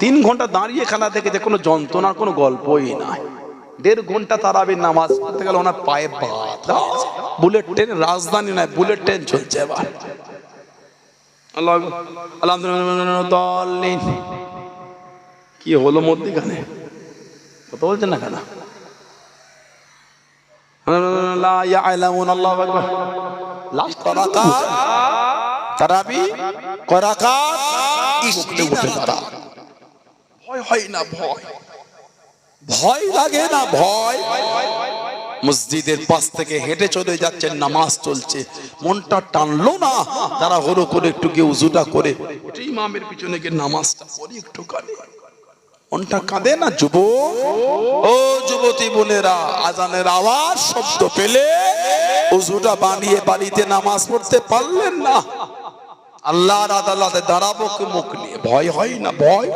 তিন ঘণ্টা দাঁড়িয়ে খেলা দেখেছে, কোনো যন্ত্রণার কোনো গল্পই নাই। দেড় ঘণ্টা তারাবির নামাজ পড়তে গেলে ওনার পায়ে বুলেট ট্রেন রাজধানী নয়, বুলেট ট্রেন চলছে এবার। কি হলো মধ্যিখানে কথা বলছেন না কেন? তারাবি তারা ভয় হয় না ভয়। ভয় লাগে না ভয়। মসজিদের পাশ থেকে হেঁটে চলে যাচ্ছেন নামাজ চলছে। মনটা টানলো না, তারা হলো করে একটু গিয়ে উজুটা করে। ইমামের পিছনে গিয়ে নামাজটা পড়ি একটু কানে মনটা কাঁদে না যুব ও যুবতী বোনেরা, আজানের আওয়াজ, শব্দ পেলে উজুটা বানিয়ে বাড়িতে নামাজ পড়তে পারলেন না। আল্লাহর আদালতে দাঁড়াবো কি মুখ নিয়ে? ভয় হয় না, ভয়?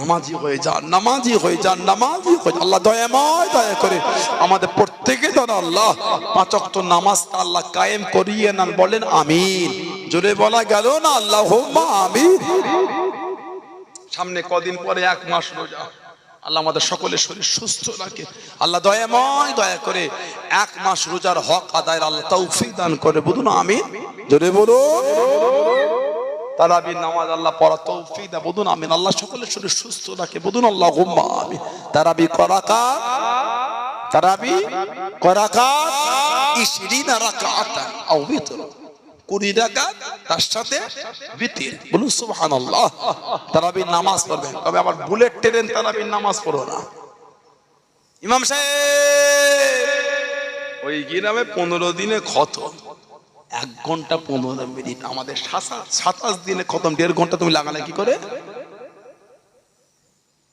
নামাজি হয়ে যান, নামাজি হয়ে যান, নামাজি হয়ে আল্লাহ দয়াময় দয়া করে আমাদের প্রত্যেকে ধরো আল্লাহ পাঁচ ওয়াক্ত নামাজ আল্লাহ কায়েম করিয়ে নেন, বলেন আমিন। জোরে বলা গেল না আল্লাহ আমিন। সামনে কদিন পরে এক মাস রোজা। আল্লাহ আমাদের সকলের শরীর সুস্থ রাখে। আল্লাহ দয়াময় দয়া করে এক মাস রোজার হক আদায়ের আল্লাহ তৌফিক দান করে। বুঝুন আমি জোরে বলো তারাবির নামাজ আল্লাহ পড়া তৌফিক দা বুঝুন আমিন। আল্লাহ সকলের শরীর সুস্থ রাখে। বুঝুন আল্লাহ হুম্মা আমিন। তারাবি করাকা তারাবি করাকা ইশরিনা রাকাতান আও বিতর কুড়ি রাকাত তার সাথে বিতির। বলুন সুবহানাল্লাহ। তারাবির নামাজ পড়বেন। তবে আবার বুলেট ট্রেন তারাবির নামাজ পড়ো না। ইমাম সাহেব! ওই গ্রামে পনেরো দিনে খতম। এক ঘণ্টা পনেরো মিনিট আমাদের সাতাশ দিনে খতম, দেড় ঘণ্টা তুমি লাগালে কি করে?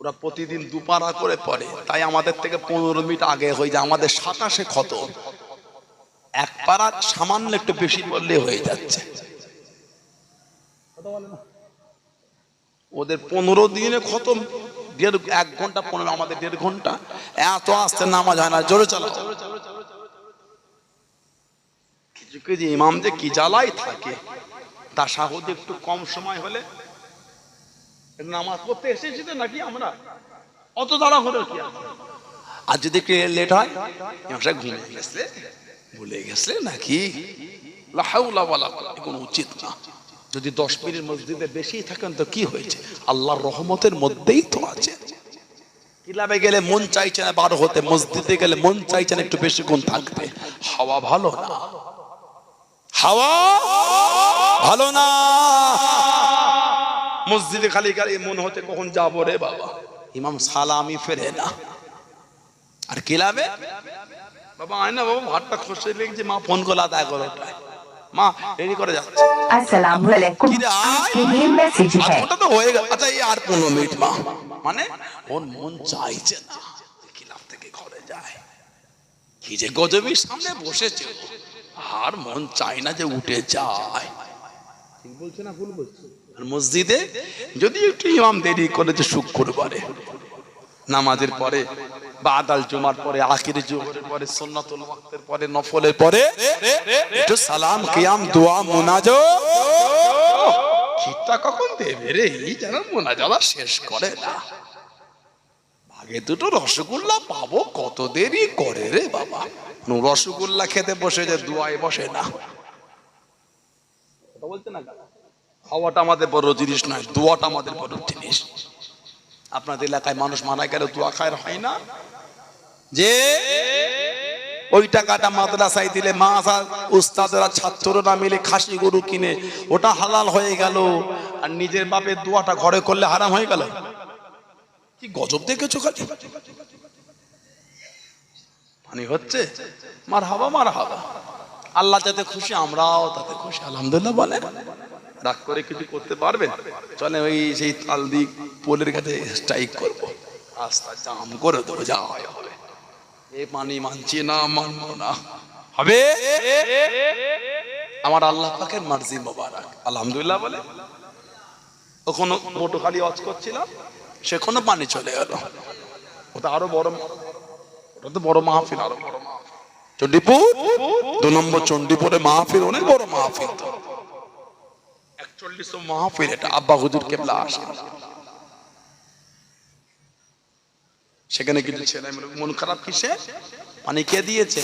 ওরা প্রতিদিন দুপারা করে পড়ে, তাই আমাদের থেকে পনেরো মিনিট আগে হয়ে যায়, আমাদের সাতাশে খতম। এক পাড়া সামান্য একটু বেশি বললে হয়ে যাচ্ছে। ওদের পনেরো দিনে খতম, দেড়, এক ঘণ্টা পনেরো, আমাদের দেড় ঘণ্টা। এত আসতে নামাজ হয় না, জোরে চালাও। কিছু ইমাম যে কি জ্বালাই থাকে? তা সাহদ একটু কম সময় হলে নামাজ পড়তে এসেছি তো নাকি আমরা? অত তাড়া হলো কি আর যদি একটু লেট হয় সাহেব গেছে। ভুলে গেছে নাকি? কোনো উচিত না। যদি দশ মিনিট মসজিদে বেশি থাকেন তো কি হয়েছে? আল্লাহর রহমতের মধ্যেই তো আছে। কিলাবে গেলে মন চাইছে না, বারো হতে মসজিদে গেলে মন চাইছে না একটু বেশি গুণ থাকতে। হাওয়া ভালো না। হাওয়া? ভালো না? মসজিদে খালি খালি মন হতে কখন যাব রে বাবা? ইমাম সালামি ফেরে না। আর কি লাভে? বাবা আয় না বাবা ভাতটা খসে লেগেছে মা ফোন করল আধা এগারোটায় মা রেডি করে যাচ্ছে। আসসালামু আলাইকুম। মেসেজ হ্যায় ওটা তো হয়ে গেল। আচ্ছা এই আর 15 মিনিট মা। মানে ওর মন চাইছে না। কি লাভ থেকে ঘরে যায়। কি যে গজবির সামনে বসেছে আর মন চায় না যে উঠে যায়। ঠিক বলছে না ভুল বলছে? আর মসজিদে যদি একটু ইমাম দেরি করেছে শুক্রবারে নামাজের পরে বা আদাল জুমার পরে আখির জুমারের পরে সুন্নাতুল ওয়াক্তের পরে নফলের পরে একটু সালাম কিয়াম দোয়া মুনাজো খিটটা কখন দেবে রে? এই যেন মোনাজালা শেষ করে না। ভাগে দুটো রসগোল্লা পাবো কত দেরি করে রে বাবা। রসগোল্লা খেতে বসে যে দুয়ায় বসে না। বলতে না খাওয়াটা আমাদের বড় জিনিস নয় দোয়াটা আমাদের বড় জিনিস। আপনাদের এলাকায় মানুষ মারা গেলে দোয়া খায় হয় না? যে ওই টাকাটা মাদ্রাসায় দিলে মাসা উস্তাদরা ছাত্ররা মিলে খাসি গরু কিনে ওটা হালাল হয়ে গেল। আর নিজের বাপের দোয়াটা ঘরে করলে হারাম হয়ে গেল? কি গজব দেখেছ খালি? মানে হচ্ছে মার হাবা মার হাবা আল্লাহ যাতে খুশি, আমরাও তাতে খুশি, আলহামদুলিল্লাহ বলে। রাগ করে কিছু করতে পারবেন চলে ওই সেই তালদি পোলের কাছে স্ট্রাইক করব। রাস্তা জাম করে দেবো, যা হবে। এ পানি মানছি না, মানবো না। হবে? আমার আল্লাহ পাকের মার্জি মোবারক। আলহামদুলিল্লাহ বলে। ওখানে মোটো খালি অজ করছিলাম। সেখানে পানি চলে গেল। ওটা আরও বড় ওটা তো বড় মাহফিল। আরও বড় চণ্ডীপুর? দু নম্বর চণ্ডীপুরে মাহফিল, অনেক বড় মাহফিল একচল্লিশ মাহফিল এটা, আব্বা হুজুর কেবলা আসে। সেখানে কিছু ছেলে মন খারাপ কিসে? পানি কে দিয়েছে?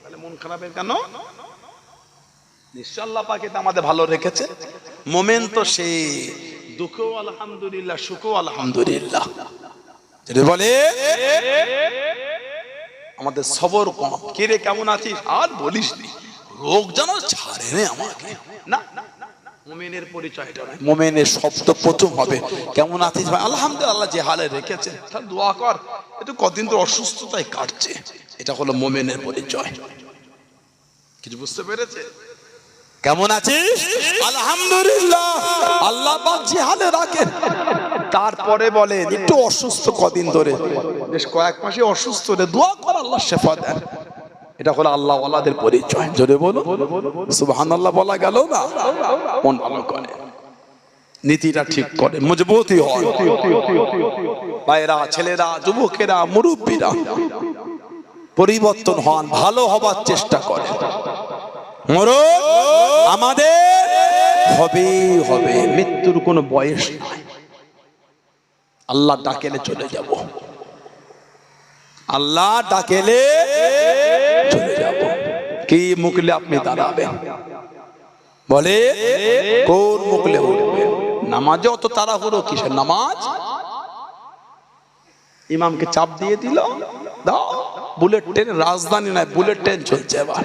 তাহলে মন খারাপের কেন? নিশ্চয় আল্লাহ পাকে আমাদের ভালো রেখেছে। মোমেন তো সে দুঃখও আলহামদুলিল্লাহ সুখও আলহামদুলিল্লাহ। বলে আমাদের সবর কম। কে রে কেমন আছিস? আর বলিস নি। রোগ যেন ছাড়ে রে আমাকে। না মোমেনের পরিচয়টা নয় মোমেনের শব্দ প্রথম হবে। কেমন আছিস ভাই? আলহামদুলিল্লাহ যে হালে রেখেছে তার দোয়া কর। একটু কদিন তো অসুস্থতায় কাটছে। এটা হলো মোমেনের পরিচয়। কিছু বুঝতে পেরেছে? কেমন আছিস? আলহামদুলিল্লাহ। আল্লাহ যে হালে রাখেন। তারপরে বলেন, একটু অসুস্থ কদিন ধরে। বেশ কয়েক মাসে অসুস্থ রে, দোয়া কর আল্লাহ শেফা দেন। এটা হলো আল্লাহ ওয়ালাদের পরিচয়। জোরে বলো সুবহানাল্লাহ বলা গেল না? মন ভালো করে। নীতিটা ঠিক করে মজবুতি হয়। ভাইরা ছেলেরা, যুবকেরা, মুরব্বীরা, পরিবর্তন হন, ভালো হবার চেষ্টা করে। মরো আমাদের হবে হবে। মৃত্যুর কোনো বয়স আল্লাহ ডাকেলে চলে যাব। আল্লাহ ডাকেলে চলে যাব। কি মুখলে আপনি দাঁড়াবেন? বলে, কোন মুখলে উঠবে নামাজে অত তাড়াহুড়ো কিসের নামাজ? ইমামকে চাপ দিয়ে দিল, দাও, বুলেট ট্রেন, রাজধানী নয়, বুলেট ট্রেন চলছে এবার।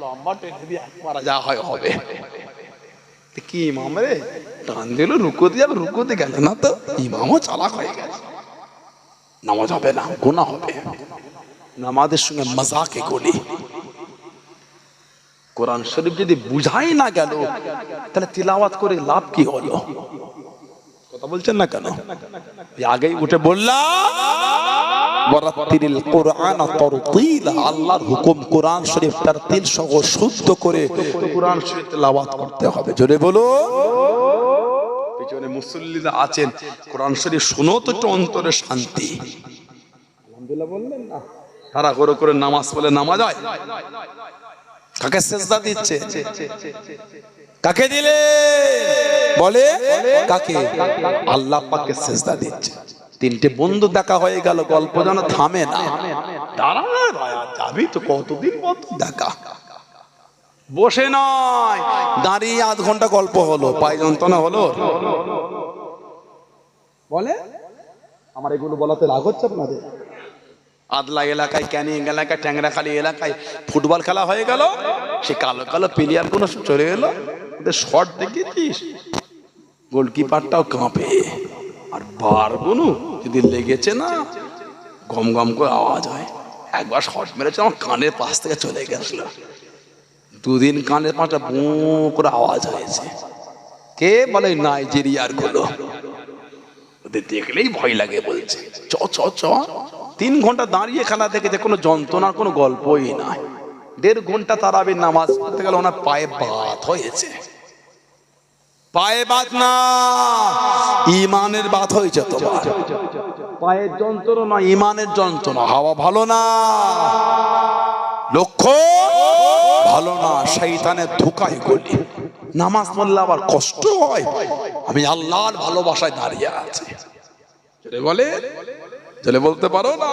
লম্বা টেনে দিয়ে একবার যা হয় হবে কি ইমাম রে? টান দিল রুকুতে যাবে রুকুতে গেল না তো ইমামও চালাক হয়ে গেছে নামাজ হবে না। হবে নামাজের সঙ্গে মজাকে করি কোরআন শরীফ যদি বুঝাই না গেল তাহলে তিলাওয়াত করে লাভ কি হলো? কথা বলছেন না কেন আগেই উঠে বললাম ওয়ারাত্তিলিল কোরআন তারতিলা আল্লাহর হুকুম কোরআন শরীফ তারতিল সহ শুদ্ধ করে কোরআন শরীফ তেলাওয়াত করতে হবে। জোরে বলো পিছনে মুসল্লিরা আছেন কোরআন শরীফ শুনো তো একটু অন্তরে শান্তি। আলহামদুলিল্লাহ বললেন না। তারা করে করে নামাজ পড়লে নামাজ হয়। কাকে সেজদা দিচ্ছে? কাকে দিলে? বলে? কাকে? আল্লাহ পাককে সেজদা দিচ্ছে। তিনটে বন্ধু দেখা হয়ে গেল গল্প যেন থামে না। যাবি তো কতদিন পর দেখা। বসে নয় দাঁড়িয়ে আধ ঘণ্টা গল্প হলো পায়ে যন্ত্রণা হলো। বলে আমার এগুলো বলাতে রাগ হচ্ছে আপনাদের? আদলা এলাকায় ক্যানিং এলাকায় ট্যাংরাখালি এলাকায় ফুটবল খেলা হয়ে গেল সে কালো কালো প্লেয়ারগুলো চলে গেল ওদের শট দেখেছিস গোলকিপারটাও কাঁপে। আর বারগুলো যদি লেগেছে না, গম গম করে আওয়াজ হয়। একবার শর্ট মেরেছে, আমার কানের পাশ থেকে চলে গেছিল। দুদিন কানের পাশটা বু করে আওয়াজ হয়েছে। কে বলে নাইজেরিয়ারগুলো? ওদের দেখলেই ভয় লাগে বলছে, চ চ চ। তিন ঘণ্টা দাঁড়িয়ে খেলা দেখেছে, কোনো যন্ত্রণার কোনো গল্পই নাই। দেড় ঘণ্টা তারাবির নামাজ পড়তে গেলে ওনার পায়ে বাত হয়েছে। পায়ে বাত না। ইমানের বাত হয়েছে তোমার। পায়ের যন্ত্রণা ইমানের যন্ত্রণা। হাওয়া ভালো না। লক্ষ্য ভালো না শৈতানের ধোকায় গলি। নামাজ পড়লে আবার কষ্ট হয়। আমি আল্লাহর ভালোবাসায় দাঁড়িয়ে আছি। বলে? চলে বলতে পারো না।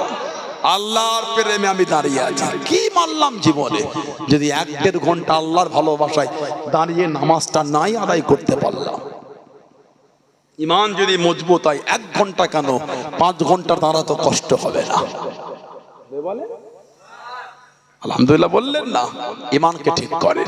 আল্লাহর প্রেমে আমি দাঁড়িয়ে আছি। কি মানলাম জীবনে? যদি এক দেড় ঘণ্টা আল্লাহর ভালোবাসায় দাঁড়িয়ে নামাজটা নাই আদায় করতে পারলাম। ইমান যদি মজবুত হয়, এক ঘণ্টা কেন? পাঁচ ঘণ্টা দাঁড়া তো কষ্ট হবে না। আলহামদুলিল্লাহ বললেন না, ইমানকে ঠিক করে।